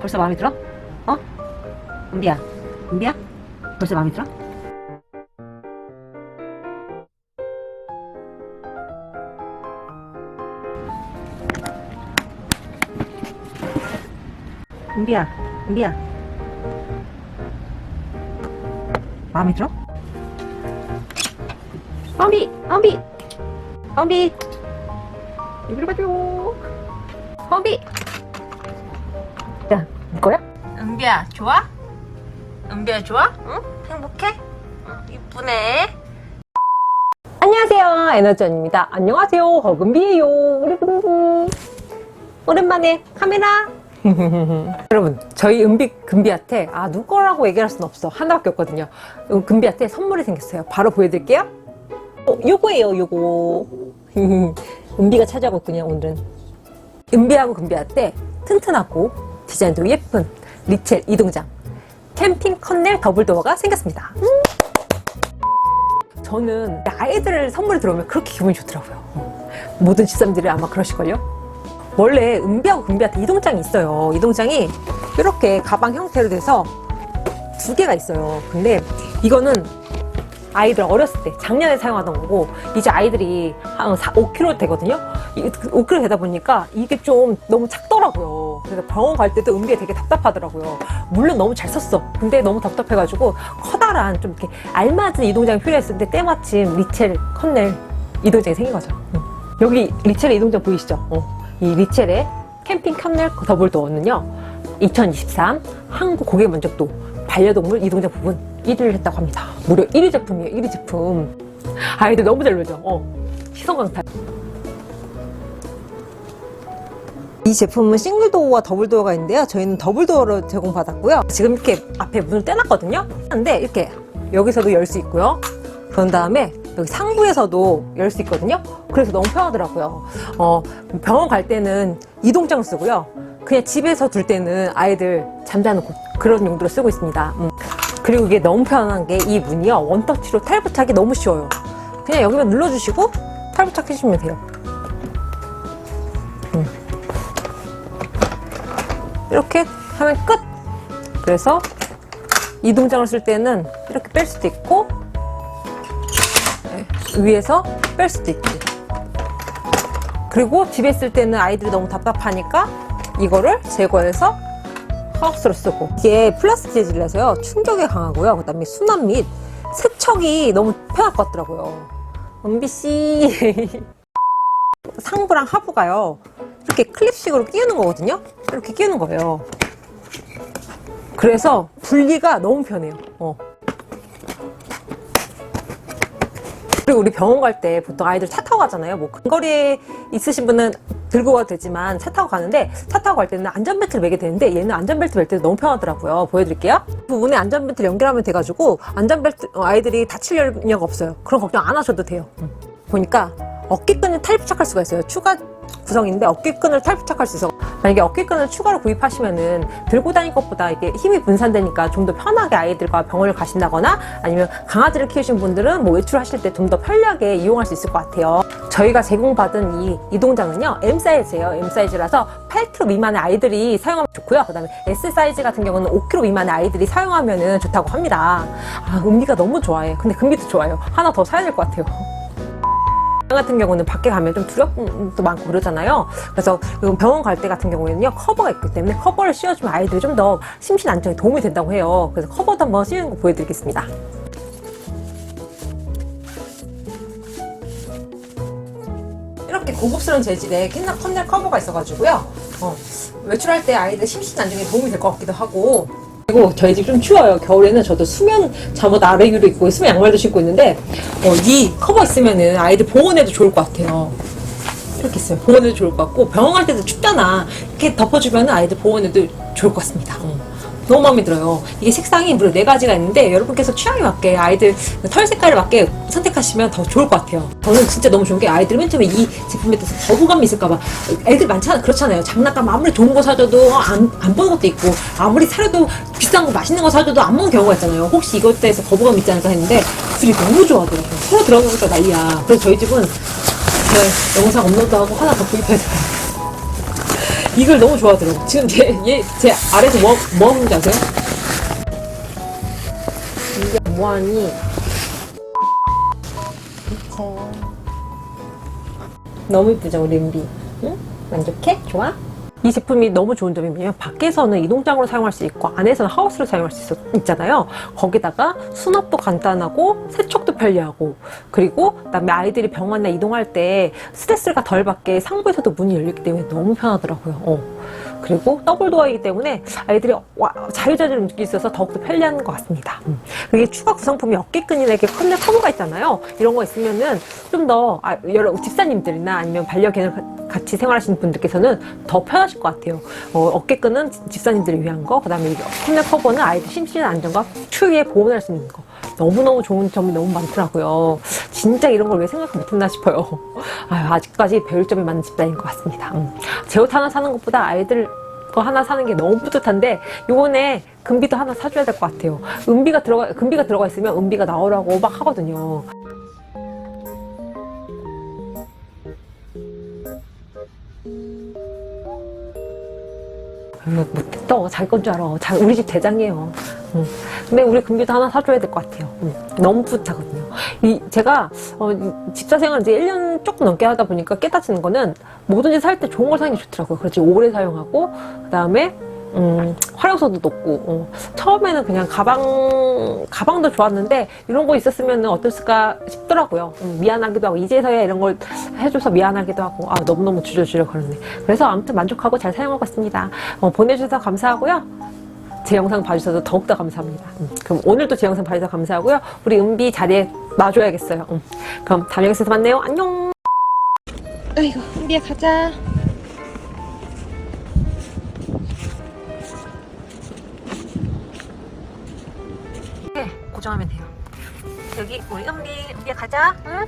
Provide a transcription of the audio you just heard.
벌써 마음에 들어? 어? 은비야, 은비야? 벌써 마음에 들어? 은비야, 은비야. 마음에 들어? 엄비, 엄비, 엄비. 이리로 가줘. 엄비. 야, 이거야? 은비야 좋아? 은비야 좋아? 응? 행복해? 응, 이쁘네. 안녕하세요 에너지원입니다. 안녕하세요 허금비예요. 여러분 오랜만에 카메라. 여러분 저희 은비 금비한테 아 누구라고 얘기할 수는 없어. 하나밖에 없거든요. 음, 금비한테 선물이 생겼어요. 바로 보여드릴게요. 어, 요거예요 요거. 은비가 찾아오고 있군요 오늘은. 은비하고 금비한테 튼튼하고 디자인도 예쁜 리첼 이동장 캠핑 컨넬 더블도어가 생겼습니다 음. 저는 아이들 선물이 들어오면 그렇게 기분이 좋더라고요. 어. 모든 집사님들이 아마 그러실걸요? 원래 은비하고 금비한테 이동장이 있어요. 이동장이 이렇게 가방 형태로 돼서 두 개가 있어요. 근데 이거는 아이들 어렸을 때 작년에 사용하던 거고 이제 아이들이 한 4, 5kg 되거든요. 5kg 되다 보니까 이게 좀 너무 작더라고요. 그래서 병원 갈 때도 은비가 되게 답답하더라고요. 물론 너무 잘 썼어. 근데 너무 답답해가지고 커다란 좀 이렇게 알맞은 이동장이 필요했을 때 때마침 리첼 컨넬 이동장이 생긴 거죠. 응. 여기 리첼의 이동장 보이시죠? 어. 이 리첼의 캠핑 컨넬 더블 도어는요. 2023 한국 고객 만족도 반려동물 이동장 부분 1위를 했다고 합니다. 무려 1위 제품이에요. 1위 제품. 아이들 너무 잘 놀죠. 어. 시선 강탈. 이 제품은 싱글 도어와 더블 도어가 있는데요. 저희는 더블 도어로 제공받았고요. 지금 이렇게 앞에 문을 떼놨거든요. 근데 이렇게 여기서도 열 수 있고요. 그런 다음에 여기 상부에서도 열 수 있거든요. 그래서 너무 편하더라고요. 어, 병원 갈 때는 이동장을 쓰고요. 그냥 집에서 둘 때는 아이들 잠자는 곳 그런 용도로 쓰고 있습니다. 음. 그리고 이게 너무 편한 게 이 문이요. 원터치로 탈부착이 너무 쉬워요. 그냥 여기만 눌러주시고 탈부착 해주시면 돼요. 이렇게 하면 끝! 그래서 이동장을 쓸 때는 이렇게 뺄 수도 있고 네, 위에서 뺄 수도 있고 그리고 집에 쓸 때는 아이들이 너무 답답하니까 이거를 제거해서 하우스로 쓰고. 이게 플라스틱 재질이라서요. 충격에 강하고요. 그 다음에 수납 및 세척이 너무 편할 것 같더라고요. 은비씨. 상부랑 하부가요. 이렇게 클립식으로 끼우는 거거든요. 이렇게 끼우는 거예요. 그래서 분리가 너무 편해요. 어. 그리고 우리 병원 갈 때 보통 아이들 차 타고 가잖아요. 뭐 근거리에 있으신 분은 들고 가도 되지만 차 타고 가는데 차 타고 갈 때는 안전벨트를 매게 되는데 얘는 안전벨트 멜 때도 너무 편하더라고요. 보여드릴게요. 부분에 안전벨트를 연결하면 돼가지고 안전벨트 어, 아이들이 다칠 염려가 없어요. 그런 걱정 안 하셔도 돼요. 음. 보니까 어깨끈을 탈부착할 수가 있어요. 추가 구성인데 어깨끈을 탈부착할 수 있어. 만약에 어깨끈을 추가로 구입하시면은 들고 다닐 것보다 이게 힘이 분산되니까 좀 더 편하게 아이들과 병원을 가신다거나 아니면 강아지를 키우신 분들은 뭐 외출하실 때 좀 더 편리하게 이용할 수 있을 것 같아요. 저희가 제공받은 이 이동장은요 M 사이즈예요. M 사이즈라서 8kg 미만의 아이들이 사용하면 좋고요. 그 다음에 S 사이즈 같은 경우는 5kg 미만의 아이들이 사용하면은 좋다고 합니다. 아 은비가 너무 좋아해. 근데 금비도 좋아요. 하나 더 사야 될 것 같아요. 같은 경우는 밖에 가면 좀 두렵도 많고 그러잖아요. 그래서 병원 갈 때 같은 경우에는요 커버가 있기 때문에 커버를 씌워주면 아이들이 좀 더 심신 안정에 도움이 된다고 해요. 그래서 커버도 한번 씌우는 거 보여드리겠습니다. 이렇게 고급스러운 재질의 캔나 컨넬 커버가 있어가지고요. 어, 외출할 때 아이들 심신 안정에 도움이 될 것 같기도 하고. 그리고 저희 집 좀 추워요. 겨울에는 저도 수면 잠옷 아래 위로 입고 수면 양말도 신고 있는데 어, 이 커버 있으면은 아이들 보온에도 좋을 것 같아요. 이렇게 있어요. 보온에도 좋을 것 같고 병원 갈 때도 춥잖아. 이렇게 덮어주면 아이들 보온에도 좋을 것 같습니다. 어. 너무 마음에 들어요. 이게 색상이 무려 네 가지가 있는데 여러분께서 취향에 맞게 아이들 털 색깔에 맞게 선택하시면 더 좋을 것 같아요. 저는 진짜 너무 좋은 게 아이들 맨 처음에 이 제품에 대해서 거부감이 있을까봐 애들 많잖아 그렇잖아요. 장난감 아무리 좋은 거 사줘도 안, 안 보는 것도 있고 아무리 사려도 비싼 거 맛있는 거 사줘도 안 먹는 경우가 있잖아요. 혹시 이것 대해서 거부감 있지 않을까 했는데 둘이 너무 좋아하더라고요. 서로 들어가니까 난리야. 그래서 저희 집은 네, 영상 업로드하고 하나 더 구입해야 돼요. 이걸 너무 좋아하더라고. 지금 제, 얘, 제 아래에서 뭐, 뭐 하는지 아세요? 이게 뭐하니? 너무 이쁘죠, 우리 은비? 응? 만족해? 좋아? 이 제품이 너무 좋은 점이 뭐냐면 밖에서는 이동장으로 사용할 수 있고 안에서는 하우스로 사용할 수 있, 있잖아요. 거기다가 수납도 간단하고 세척도 편리하고 그리고 그다음에 아이들이 병원에 이동할 때 스트레스가 덜 받게 상부에서도 문이 열리기 때문에 너무 편하더라고요. 어. 그리고 더블 도어이기 때문에 아이들이 와- 자유자재로 움직일 수 있어서 더욱더 편리한 것 같습니다. 음. 그게 추가 구성품이 어깨끈이나 컨대 커버가 있잖아요. 이런 거 있으면은 좀더 아, 여러 집사님들이나 아니면 반려견을 가- 같이 생활하시는 분들께서는 더 편하실 것 같아요. 어, 깨끈은 집사님들을 위한 거, 그 다음에 컨대 커버는 아이들 심신의 안정과 추위에 보호할 수 있는 거. 너무너무 좋은 점이 너무 많더라고요. 진짜 이런 걸 왜 생각 못했나 싶어요. 아유, 아직까지 배울 점이 많은 집단인 것 같습니다. 음. 제옷 하나 사는 것보다 아이들 거 하나 사는 게 너무 뿌듯한데 요번에 금비도 하나 사줘야 될 것 같아요. 은비가 들어가 금비가 들어가 있으면 은비가 나오라고 막 하거든요. 뭐, 못했다. 자기 건 줄 알아. 자, 우리 집 대장이에요. 음. 근데 우리 금비도 하나 사줘야 될 것 같아요. 음. 너무 뿌듯하거든요. 이, 제가, 어, 이 집사 생활 이제 1년 조금 넘게 하다 보니까 깨닫는 거는 뭐든지 살 때 좋은 걸 사는 게 좋더라고요. 그렇지. 오래 사용하고, 그 다음에, 음, 활용성도 높고, 어. 처음에는 그냥 가방, 가방도 좋았는데, 이런 거 있었으면 어땠을까 싶더라고요. 음, 미안하기도 하고, 이제서야 이런 걸 해줘서 미안하기도 하고, 아, 너무너무 주저주저 그러네. 그래서 아무튼 만족하고 잘 사용하고 있습니다. 어, 보내주셔서 감사하고요. 제 영상 봐주셔서 더욱더 감사합니다. 음, 그럼 오늘도 제 영상 봐주셔서 감사하고요. 우리 은비 자리에 놔줘야겠어요. 음, 그럼 다음 영상에서 만나요. 안녕! 아이고, 은비야, 가자. 네, 고정하면 돼요. 여기 우리 은비, 은비야 가자. 응?